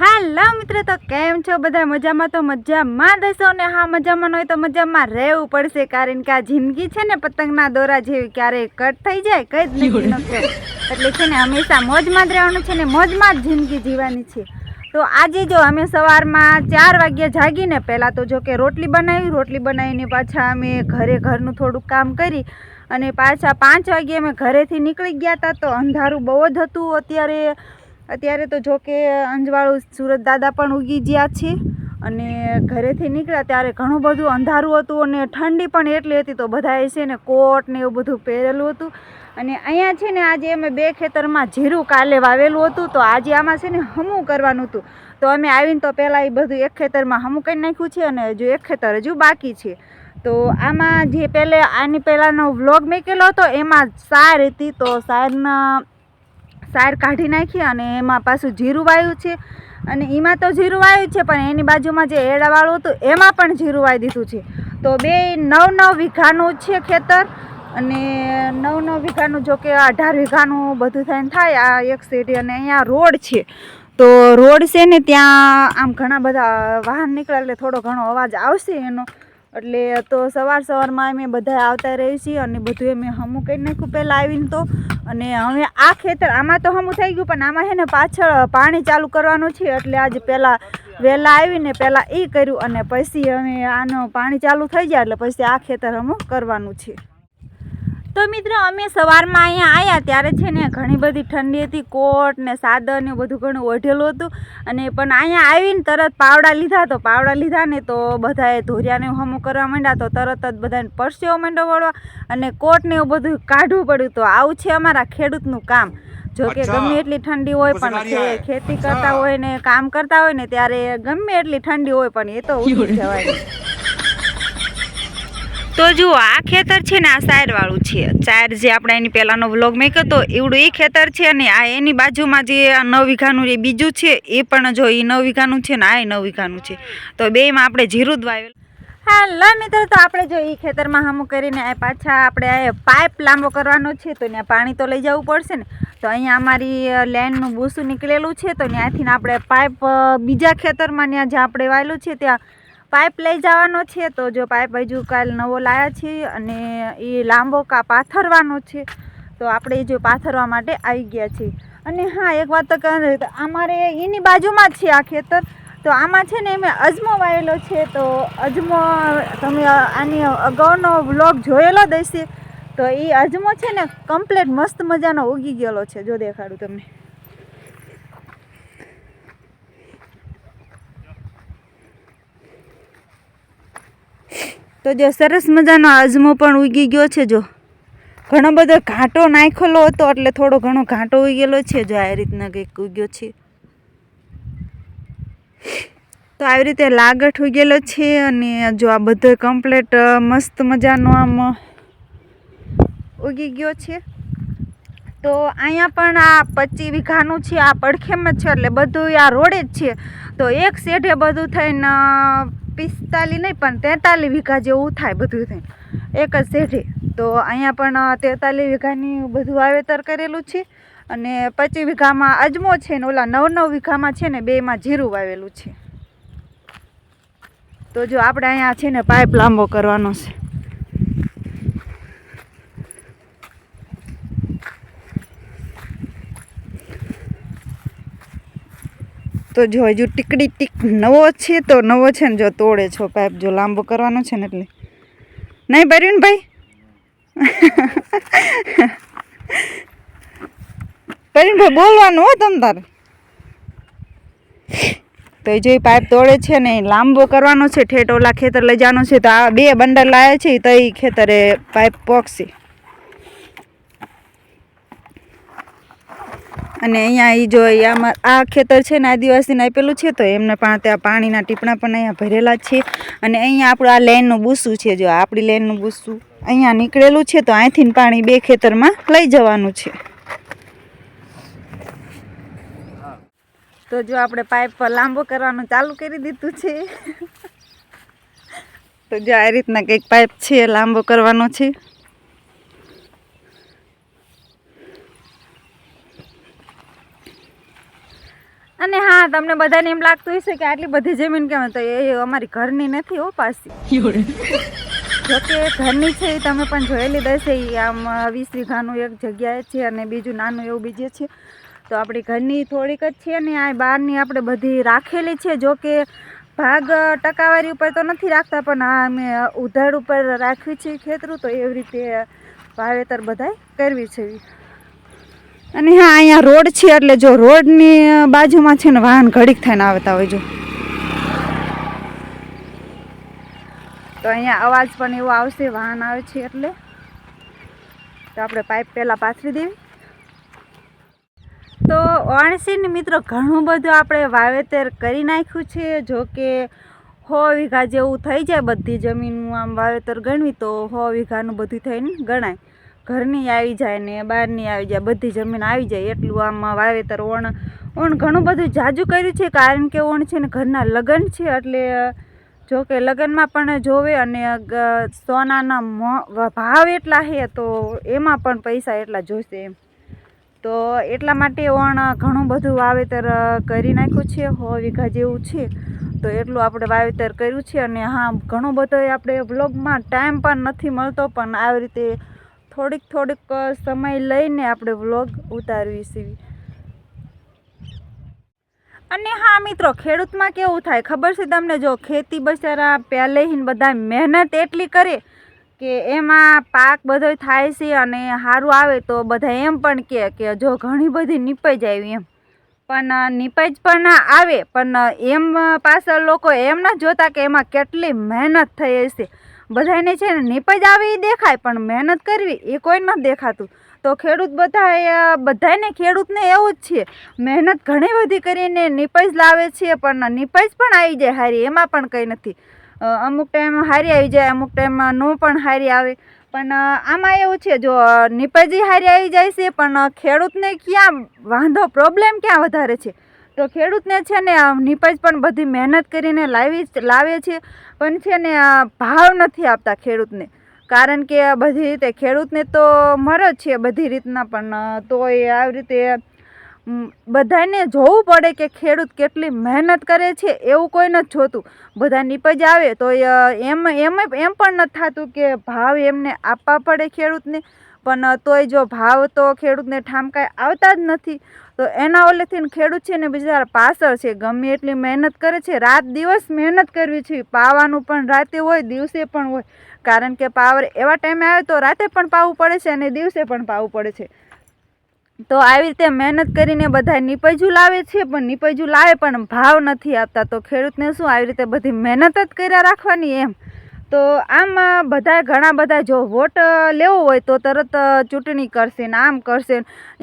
હાલો મિત્રો તો કેમ છો બધા? મજામાં તો મજામાં દેશો ને? હા મજામાં ન હોય તો મજામાં રહેવું પડશે કારણ કે આ જિંદગી છે ને પતંગના દોરા જેવી ક્યારેય કટ થઈ જાય કઈ જ નહીં ન એટલે છે ને હંમેશા મોજમાં જ રહેવાનું છે ને મોજમાં જ જિંદગી જીવવાની છે. તો આજે જો અમે સવારમાં ચાર વાગ્યા જાગીને પહેલાં તો જો કે રોટલી બનાવી રોટલી બનાવીને પાછા અમે ઘરે ઘરનું થોડુંક કામ કરી અને પાછા પાંચ વાગ્યે અમે ઘરેથી નીકળી ગયા હતા તો અંધારું બહુ જ હતું અત્યારે. અત્યારે તો જો કે અંજવાળું સુરત દાદા પણ ઉગી ગયા છે અને ઘરેથી નીકળ્યા ત્યારે ઘણું બધું અંધારું હતું અને ઠંડી પણ એટલી હતી તો બધાએ છે ને કોટ ને એવું બધું પહેરેલું હતું. અને અહીંયા છે ને આજે અમે બે ખેતરમાં જીરું કાલે વાવેલું હતું તો આજે આમાં છે ને હમું કરવાનું હતું. તો અમે આવીને તો પહેલાં એ બધું એક ખેતરમાં હમું કરી નાખ્યું છે અને હજુ એક ખેતર હજુ બાકી છે. તો આમાં જે પહેલે આની પહેલાંનો વ્લોગ મેકેલો હતો એમાં સાર હતી તો સારના સાર કાઢી નાખી અને એમાં પાછું જીરું વાયું છે. અને એમાં તો જીરું વાયું છે, પણ એની બાજુમાં જે એડાવાળું હતું, એમાં પણ જીરું વાવી દીધું છે. તો બે નવ નવ વીઘાનું છે ખેતર. અને નવ નવ વીઘાનું જો કે અઢાર વીઘાનું બધું થઈને થાય, આ એક સિટી અને અહીંયા રોડ છે. તો રોડ છે ને ત્યાં આમ ઘણા બધા વાહન નીકળે એટલે થોડો ઘણો અવાજ આવશે એનો. એટલે તો સવાર સવારમાં અમે બધા આવતા રહીએ છીએ અને બધું અમે હમું કરી નાખ્યું પહેલાં આવીને તો. અને હવે આ ખેતર આમાં તો હમું થઈ ગયું, પણ આમાં છે ને પાછળ પાણી ચાલુ કરવાનું છે. એટલે આજે પહેલાં વહેલા આવીને પહેલાં એ કર્યું અને પછી અમે આનું પાણી ચાલુ થઈ જાય એટલે પછી આ ખેતર હમું કરવાનું છે. તો મિત્રો અમે સવારમાં અહીંયા આવ્યા ત્યારે છે ને ઘણી બધી ઠંડી હતી કોટ ને સાદર ને બધું ઘણું ઓઢેલું હતું. અને પણ અહીંયા આવીને તરત પાવડા લીધા તો પાવડા લીધા ને તો બધાએ ધોરિયાને હમું કરવા માંડ્યા તો તરત જ બધાને પરસેવો માંડો વળવા. અને કોટ ને એવું બધું કાઢવું પડ્યું તો આવું છે અમારા ખેડૂતનું કામ. જો કે ગમે એટલી ઠંડી હોય પણ ખેતી કરતા હોય ને કામ કરતા હોય ને ત્યારે ગમે એટલી ઠંડી હોય પણ એ તો ઉઠી જવાય તો જુઓ, આ ખેતર છે ને આ સાયર વાળું છે. ચાર જે આપણે એની પહેલાંનો વ્લોગ મેક્યો હતો એવડું એ ખેતર છે અને આ એની બાજુમાં જે આ નવ વીઘાનું એ બીજું છે, એ પણ જો એ નવ વીઘાનું છે ને આ નવ વીઘાનું છે. તો બેમાં આપણે જીરું જ વાવેલું. હાલો મિત્રો, તો આપણે જો એ ખેતરમાં હમું કરીને આ પાછા આપણે પાઇપ લાંબો કરવાનો છે, તો ત્યાં પાણી તો લઈ જવું પડશે ને. તો અહીંયા અમારી લેન્ડનું ભૂસું નીકળેલું છે, તો ત્યાંથી આપણે પાઇપ બીજા ખેતરમાં ત્યાં જ્યાં આપણે વાયેલું છે, ત્યાં પાઇપ લઈ જવાનો છે, તો જો પાઇપ હજુ કાલ નવો લાવ્યા છે અને એ લાંબો કા પાથરવાનો છે, તો આપણે જો પાથરવા માટે આવી ગયા છીએ અને હા, એક વાત તો કહે, અમારે એની બાજુમાં જ છે આ ખેતર, તો આમાં છે ને મેં અજમો વાવેલો છે, તો અજમો તમે આની અગાઉનો વ્લોગ જોયેલો દેશે તો એ અજમો છે ને કમ્પ્લેટ મસ્ત મજાનો ઉગી ગયેલો છે, જો દેખાડું તમને. તો જો સરસ મજાનો અજમો પણ ઉગી ગયો છે જો. ઘણો બધો ઘાંટો નાખેલો હતો એટલે થોડો ઘણો ઘાટો ઉગેલો છે જો આ રીતના કંઈક ઉગ્યો છે. તો આવી રીતે લાગઠ ઉગેલો છે અને જો આ બધો કમ્પ્લેટ મસ્ત મજાનો આમ ઉગી ગયો છે. તો અહીંયા પણ આ પચી વીઘાનું છે, આ પડખેમ જ છે એટલે બધું આ રોડે જ છે. તો એક શેઢે બધું થઈને પિસ્તાલીસ નહીં, પણ તેતાલીસ વીઘા જેવું થાય બધું થાય એક જ શેઢે. તો અહીંયા પણ તેતાલીસ વીઘાની બધું વાવેતર કરેલું છે અને પચીસ વીઘામાં અજમો છે ને ઓલા નવ નવ વીઘામાં છે ને, બેમાં જીરું વાવેલું છે. તો જો આપણે અહીંયા છે ને પાઇપ લાંબો કરવાનો છે. તો જો હજુ ટીકડી ટીક નવો છે તો નવો છે ને જો તોડે છો પાઇપ જો લાંબો કરવાનો છે ને એટલે. નહીં ભર્યું ને ભાઈ ભર્યું ભાઈ બોલવાનું હો તમ તારે. તો જો એ પાઇપ તોડે છે ને લાંબો કરવાનો છે, ઠેઠ ઓલા ખેતર લઈ જવાનો છે, તો આ બે બંડલ લાવ્યા છે તો એ ખેતરે પાઇપ પોકશે અને અહીંયા એ જો આમાં આ ખેતર છે ને આદિવાસીને આપેલું છે, તો એમને પણ ત્યાં પાણીના ટીપણા પણ અહીંયા ભરેલા છે. અને અહીંયા આપણું આ લેનનું બૂસું છે, જો આપણી લેનનું બૂસું અહીંયા નીકળેલું છે, તો અહીંથી પાણી બે ખેતરમાં લઈ જવાનું છે. તો જો આપણે પાઇપ લાંબો કરવાનું ચાલુ કરી દીધું છે. તો જો આ રીતના કંઈક પાઇપ છે, લાંબો કરવાનો છે. અને હા તમને બધાને એમ લાગતું હશે કે આટલી બધી જમીન કેમ તો એ અમારી ઘરની નથી હો પાછી. જોકે ઘરની છે એ તમે પણ જોયેલી દેશે એ આમ વીસ વીઘાનું એક જગ્યાએ છે અને બીજું નાનું એવું બીજે છે. તો આપણી ઘરની થોડીક જ છે ને આ બહારની આપણે બધી રાખેલી છે. જો કે ભાગ ટકાવારી ઉપર તો નથી રાખતા પણ આ અમે ઉધાર ઉપર રાખવી છે ખેતરું તો એવી રીતે વાવેતર બધાય કરવી છે. અને હા, અહીંયા રોડ છે, એટલે જો રોડની બાજુમાં છે ને વાહન ઘડીક થઈને આવતા હોય જો. તો અહીંયા અવાજ પણ એવો આવશે, વાહન આવે છે એટલે. તો આપણે પાઇપ પહેલાં પાથરી દેવી. તો ઓણસીને મિત્રો, ઘણું બધું આપણે વાવેતર કરી નાખ્યું છે. જો કે સો વીઘા જેવું થઈ જાય બધી જમીનનું આમ વાવેતર ગણવી, તો સો વીઘાનું બધું થઈને ગણાય. ઘરની આવી જાય ને બહારની આવી જાય, બધી જમીન આવી જાય, એટલું આમાં વાવેતર ઓણ ઓણ ઘણું બધું જાજુ કર્યું છે, કારણ કે ઓણ છે ને ઘરના લગ્ન છે, એટલે જો કે લગ્નમાં પણ જોવે અને સોનાના ભાવ એટલા છે, તો એમાં પણ પૈસા એટલા જોઈશે એમ. તો એટલા માટે ઓણ ઘણું બધું વાવેતર કરી નાખ્યું છે, હો વીઘા જેવું છે. તો એટલું આપણે વાવેતર કર્યું છે, અને હા, ઘણો બધો આપણે વ્લોગમાં ટાઈમ પણ નથી મળતો, પણ આવી રીતે થોડીક થોડીક સમય લઈને આપણે વ્લોગ ઉતારવી છીએ અને હા, મિત્રો, ખેડૂતમાં કેવું થાય ખબર છે તમને? જો ખેતી બચારા પહેલેથી બધા મહેનત એટલી કરે કે એમાં પાક બધો થાય છે અને સારું આવે તો બધા એમ પણ કહે કે જો ઘણી બધી નીપજ આવી એમ. પણ નીપજ પણ આવે, પણ એમ પાછળ લોકો એમ ન જોતા કે એમાં કેટલી મહેનત થઈ હશે. બધાને છે ને નીપજ આવી એ દેખાય, પણ મહેનત કરવી એ કોઈ ન દેખાતું. તો ખેડૂત બધા બધાને ખેડૂતને એવું જ છે, મહેનત ઘણી બધી કરીને નીપજ લાવે છે, પણ નીપજ પણ આવી જાય હારી, એમાં પણ કંઈ નથી. અમુક ટાઈમ હારી આવી જાય, અમુક ટાઈમમાં નો પણ હારી આવે. પણ આમાં એવું છે, જો નીપજી હારી આવી જાય છે, પણ ખેડૂતને ક્યાં વાંધો, પ્રોબ્લેમ ક્યાં વધારે છે? તો ખેડૂતને છે ને નીપજ પણ બધી મહેનત કરીને લાવી લાવે છે, પણ છે ને આ ભાવ નથી આપતા ખેડૂતને. કારણ કે બધી રીતે ખેડૂતને તો મર જ છે બધી રીતના, પણ તો તોય આવી રીતે બધાને જોવું પડે કે ખેડૂત કેટલી મહેનત કરે છે એવું કોઈ નથી જોતું. બધા નીપજ આવે તો એમ એમ એમ પણ નથી થતું કે ભાવ એમને આપવા પડે ખેડૂતને. પણ તોય જો ભાવ તો ખેડૂતને ઠામકાય આવતા જ નથી. તો એના ઓલેથી ખેડૂત છે ને બિચારા પાછળ છે, ગમે એટલી મહેનત કરે છે, રાત દિવસ મહેનત કરવી છે. પાવાનું પણ રાતે હોય, દિવસે પણ હોય. કારણ કે પાવર એવા ટાઈમે આવે તો રાતે પણ પાવું પડે છે અને દિવસે પણ પાવું પડે છે. તો આવી રીતે મહેનત કરીને બધા નીપજું લાવે છે, પણ નીપજું લાવે પણ ભાવ નથી આપતા. તો ખેડૂતને શું, આવી રીતે બધી મહેનત જ કર્યા રાખવાની એમ? તો આમ બધા ઘણા બધા જો વોટ લેવો હોય તો તરત ચૂંટણી કરશે ને આમ કરશે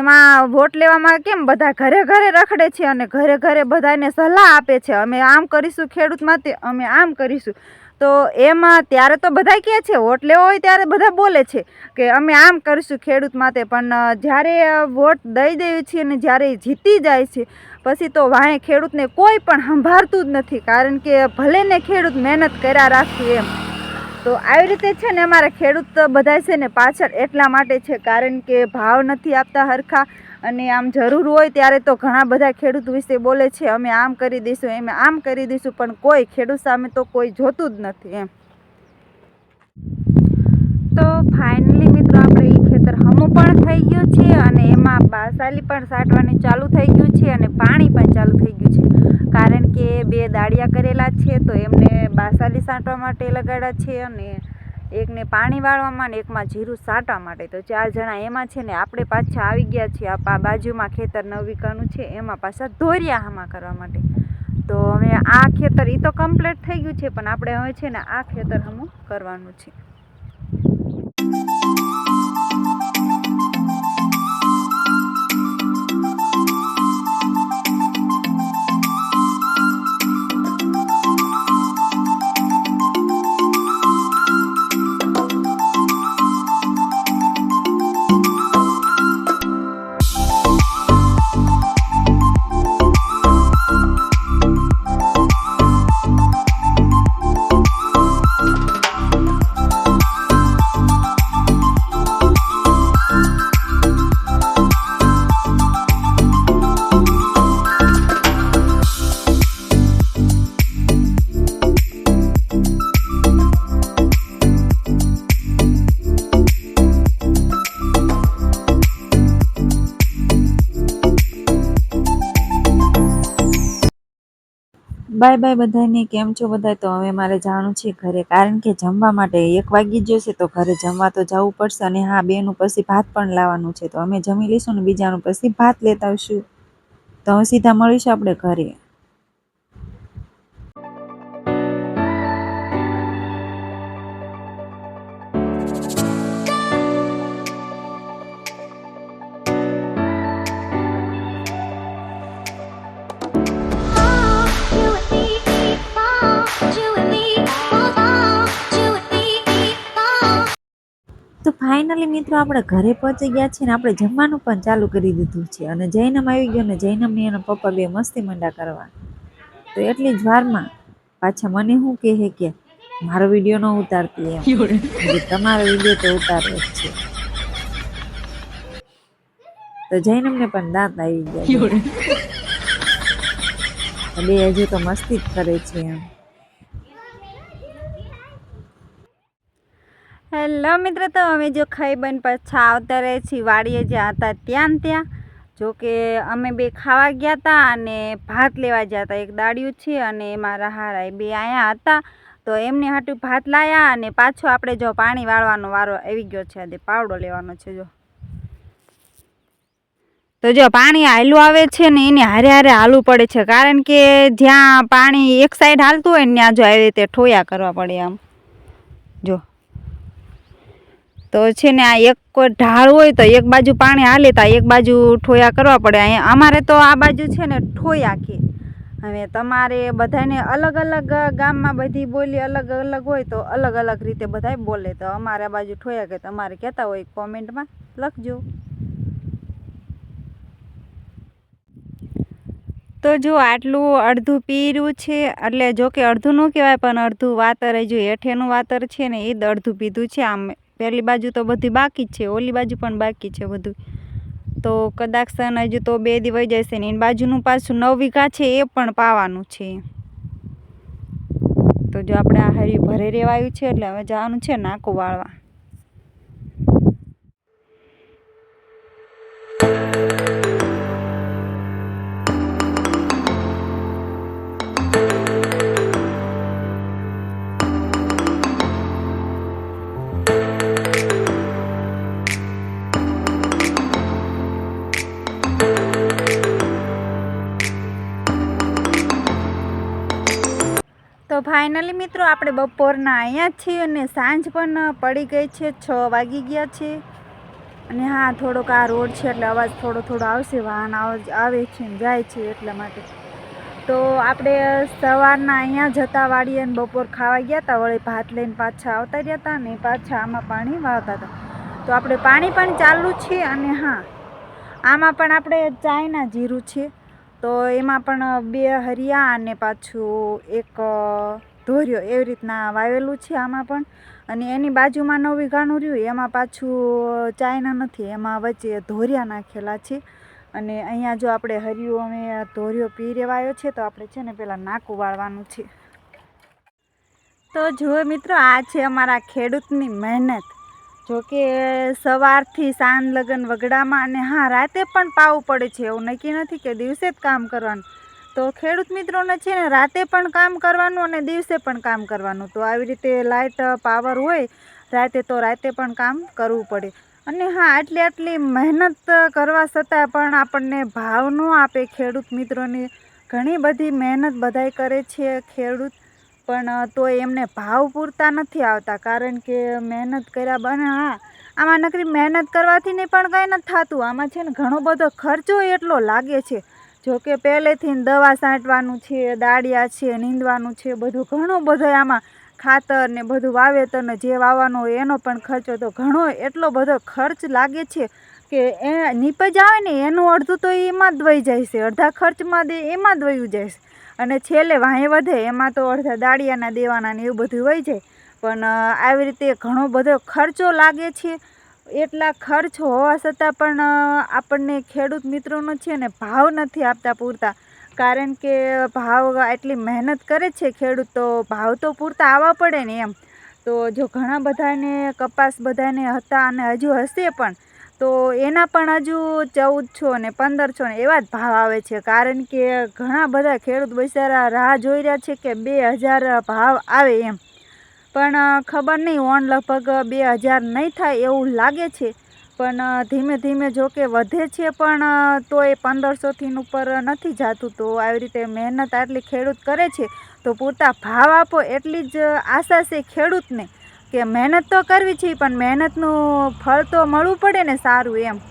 એમાં વોટ લેવામાં કેમ બધા ઘરે ઘરે રખડે છે અને ઘરે ઘરે બધાને સલાહ આપે છે. અમે આમ કરીશું ખેડૂત માટે, અમે આમ કરીશું. તો એમાં ત્યારે તો બધા કહે છે વોટ લેવો હોય ત્યારે બધા બોલે છે કે અમે આમ કરીશું ખેડૂત માટે. પણ જ્યારે વોટ દઈ દેવી છે અને જ્યારે જીતી જાય છે, પછી તો વાંહે ખેડૂતને કોઈ પણ સંભાળતું જ નથી. કારણ કે ભલે ને ખેડૂત મહેનત કર્યા રાખે એમ. તો આવી રીતે છે ને અમારા ખેડૂત બધા છે ને પાછળ એટલા માટે છે કારણ કે ભાવ નથી આપતા હરખા અને આમ જરૂર હોય ત્યારે તો ઘણા બધા ખેડૂત વિશે બોલે છે, અમે આમ કરી દઈશું એમ આમ કરી દઈશું, પણ કોઈ ખેડૂત સામે તો કોઈ જોતું જ નથી એમ. તો ફાઇનલી પણ થઈ ગયું છે અને એમાં બાસાલી પણ સાટવાનું ચાલુ થઈ ગયું છે અને પાણી પણ ચાલુ થઈ ગયું છે. કારણ કે બે દાળિયા કરેલા છે તો એમને બાસાલી સાંટવા માટે લગાડ્યા છે અને એકને પાણી વાળવામાં ને એકમાં જીરું સાંટવા માટે. તો ચાર જણા એમાં છે ને આપણે પાછા આવી ગયા છીએ. આ બાજુમાં ખેતર નવીકાનું છે, એમાં પાછા ધોરિયા હામાં કરવા માટે. તો હવે આ ખેતર એ તો કમ્પ્લીટ થઈ ગયું છે, પણ આપણે હવે છે ને આ ખેતર હમું કરવાનું છે. બાય બાય બધાને, કેમ છો બધા? તો હવે મારે જાણવું છે ઘરે, કારણ કે જમવા માટે એક વાગી ગયો જશે તો ઘરે જમવા તો જવું પડશે અને હા, બેનું પછી ભાત પણ લાવવાનું છે. તો અમે જમી લઈશું ને બીજાનું પછી ભાત લેતા આવશું. તો હવે સીધા મળીશું આપણે ઘરે. ફાઇનલી મિત્રો આપણે ઘરે પહોંચી ગયા છીએ ને આપણે જમવાનું પણ ચાલુ કરી દીધું છે. અને જૈનમ આવી ગયો ને જૈનમ ને એના પપ્પા બે મસ્તી મંડા કરવા. તો એટલી જ વારમાં પાછા મને શું કહે કે મારો વીડિયો ન ઉતારતી એમ. તમારો વીડિયો તો ઉતારે જ છે. તો જૈનમને પણ દાંત આવી ગયા બે હજુ તો મસ્તી જ કરે છે એમ. હેલો મિત્રો, તો અમે જો ખાઈ બન પાછા આવતા રહે છીએ, વાડીએ જ્યાં હતા ત્યાં ત્યાં. જો કે અમે બે ખાવા ગયા હતા અને ભાત લેવા ગયા હતા એક દાળિયું છે અને મારા હારા બે અહીંયા હતા. તો એમને હાટું ભાત લાયા અને પાછો આપણે જો પાણી વાળવાનો વારો આવી ગયો છે. આજે પાવડો લેવાનો છે જો. તો જો પાણી હાલું આવે છે ને એને હારે હારે હાલવું પડે છે. કારણ કે જ્યાં પાણી એક સાઈડ હાલતું હોય ને ત્યાં જો આવી રીતે ઠોયા કરવા પડે આમ. જો. તો છે ને આ એક કોઈ ઢાળ હોય તો એક બાજુ પાણી હાલે તો એક બાજુ ઠોયા કરવા પડે. અહીંયા અમારે તો આ બાજુ છે ને ઠોયા કે. હવે તમારે બધાને અલગ અલગ ગામમાં બધી બોલી અલગ અલગ હોય તો અલગ અલગ રીતે બધાય બોલે. તો અમારે આ બાજુ ઠોયા કે તમારે કહેતા હોય કોમેન્ટમાં લખજો. તો જો આટલું અડધું પીર્યું છે, એટલે જો કે અડધું ન કહેવાય પણ અડધું વાતર જો હેઠેનું વાતર છે ને એ જ અડધું પીધું છે આમ. પહેલી બાજુ તો બધી બાકી જ છે, ઓલી બાજુ પણ બાકી છે બધું. તો કદાચ સન હજુ તો બે દી વહી જશે ને, એની બાજુનું પાછું નવ વીઘા છે એ પણ પાવાનું છે. તો જો આપણે આ હરી ભરે રેવાયું છે એટલે હવે જવાનું છે નાકું વાળવા. ફાઇનલી મિત્રો, આપણે બપોરના અહીંયા છીએ અને સાંજ પણ પડી ગઈ છે, છ વાગી ગયા છે. અને હા, થોડોક આ રોડ છે એટલે અવાજ થોડો થોડો આવશે, વાહન આવે છે ને જાય છે એટલા માટે. તો આપણે સવારના અહીંયા જતા વાળીએ અને બપોર ખાવા ગયા હતા વળી ભાત લઈને પાછા આવતા રહ્યા હતા ને પાછા આમાં પાણી વાળતા હતા તો આપણે પાણી પણ ચાલુ છે અને હા, આમાં પણ આપણે ચાયના જીરું છે. તો એમાં પણ બે હરિયા અને પાછું એક ધોર્યો એવી રીતના વાવેલું છે આમાં પણ. અને એની બાજુમાં નવી ઘાણું રહ્યું, એમાં પાછું ચાઇના નથી, એમાં વચ્ચે ધોરિયા નાખેલા છે. અને અહીંયા જો આપણે હરિયો અમે ધોર્યો પી રેવાયો છે, તો આપણે છે ને પેલા નાકું વાળવાનું છે. તો જુઓ મિત્રો, આ છે અમારા ખેડૂતની મહેનત. જો કે સવારથી સાંજ લગન વગડામાં અને હા, રાતે પણ પાવું પડે છે. એવું નક્કી નથી કે દિવસે જ કામ કરવાનું. તો ખેડૂત મિત્રોને છે ને રાતે પણ કામ કરવાનું અને દિવસે પણ કામ કરવાનું. તો આવી રીતે લાઇટ પાવર હોય, રાતે તો રાતે પણ કામ કરવું પડે. અને હા, આટલી આટલી મહેનત કરવા છતાં પણ આપણને ભાવ ન આપે. ખેડૂત મિત્રોની ઘણી બધી મહેનત બધાય કરે છે ખેડૂત, પણ તો એમને ભાવ પૂરતા નથી આવતા. કારણ કે મહેનત કર્યા બને, હા, આમાં નકરી મહેનત કરવાથી ને પણ કંઈ નથી થતું. આમાં છે ને ઘણો બધો ખર્ચો એટલો લાગે છે. જો કે પહેલેથી દવા છાંટવાનું છે, દાળિયા છે, નીંદવાનું છે, બધું ઘણું બધો આમાં ખાતર ને બધું વાવેતર ને જે વાવવાનું હોય એનો પણ ખર્ચો તો ઘણો એટલો બધો ખર્ચ લાગે છે કે એ નીપજ આવે ને એનું અડધું તો એમાં જ વહી જાય છે, અડધા ખર્ચમાં દે એમાં જ વયું જાય છે. અને છેલ્લે વાંહે વધે એમાં તો અડધા દાળિયાના દેવાના ને એવું બધું વહી જાય. પણ આવી રીતે ઘણો બધો ખર્ચો લાગે છે એટલા ખર્ચ હોવા છતાં પણ આપણને ખેડૂત મિત્રોનો છે ને ભાવ નથી આપતા પૂરતા. કારણ કે ભાવ એટલી મહેનત કરે છે ખેડૂત તો ભાવ તો પૂરતા આવવા પડે ને એમ. તો જો ઘણા બધાને કપાસ બધાને હતા અને હજુ હશે પણ, તો એના પણ હજુ ચૌદસો ને પંદરસો ને એવા જ ભાવ આવે છે. કારણ કે ઘણા બધા ખેડૂત બિચારા રાહ જોઈ રહ્યા છે કે બે હજાર ભાવ આવે એમ. પણ ખબર નહીં ઓન લગભગ બે હજાર નહીં થાય એવું લાગે છે. પણ ધીમે ધીમે જો કે વધે છે પણ તો એ પંદરસોથી ઉપર નથી જતું. તો આવી રીતે મહેનત આટલી ખેડૂત કરે છે, તો પૂરતા ભાવ આપો એટલી જ આશા છે ખેડૂતને કે મહેનત તો કરવી છે, પણ મહેનતનું ફળ તો મળવું પડે ને સારું એમ.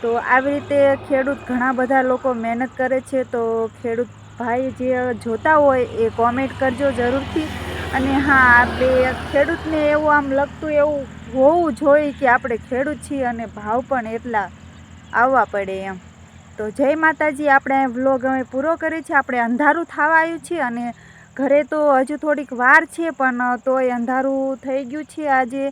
તો આવી રીતે ખેડૂત ઘણા બધા લોકો મહેનત કરે છે, તો ખેડૂત ભાઈ જે જોતા હોય એ કોમેન્ટ કરજો જરૂરથી. અને હા આપણે ખેડૂતને એવું આમ લગતું એવું હોવું જોઈએ કે આપણે ખેડૂત છીએ અને ભાવ પણ એટલા આવવા પડે એમ. તો જય માતાજી, આપણે વ્લોગ હવે પૂરો કરીએ છીએ. આપણે અંધારું થવા આવ્યું છે અને ઘરે તો હજુ થોડીક વાર છે, પણ તોય અંધારું થઈ ગયું છે. આજે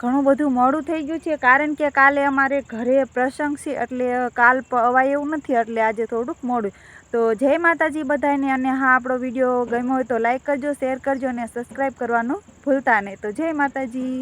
ઘણું બધું મોડું થઈ ગયું છે, કારણ કે કાલે અમારે ઘરે પ્રસંગ છે, એટલે કાલ પવાય એવું નથી, એટલે આજે થોડુંક મોડું. તો જય માતાજી બધાને અને હા, આપણો વીડિયો ગમ્યો હોય તો લાઈક કરજો શેર કરજો અને સબસ્ક્રાઈબ કરવાનું ભૂલતા નહીં. તો જય માતાજી.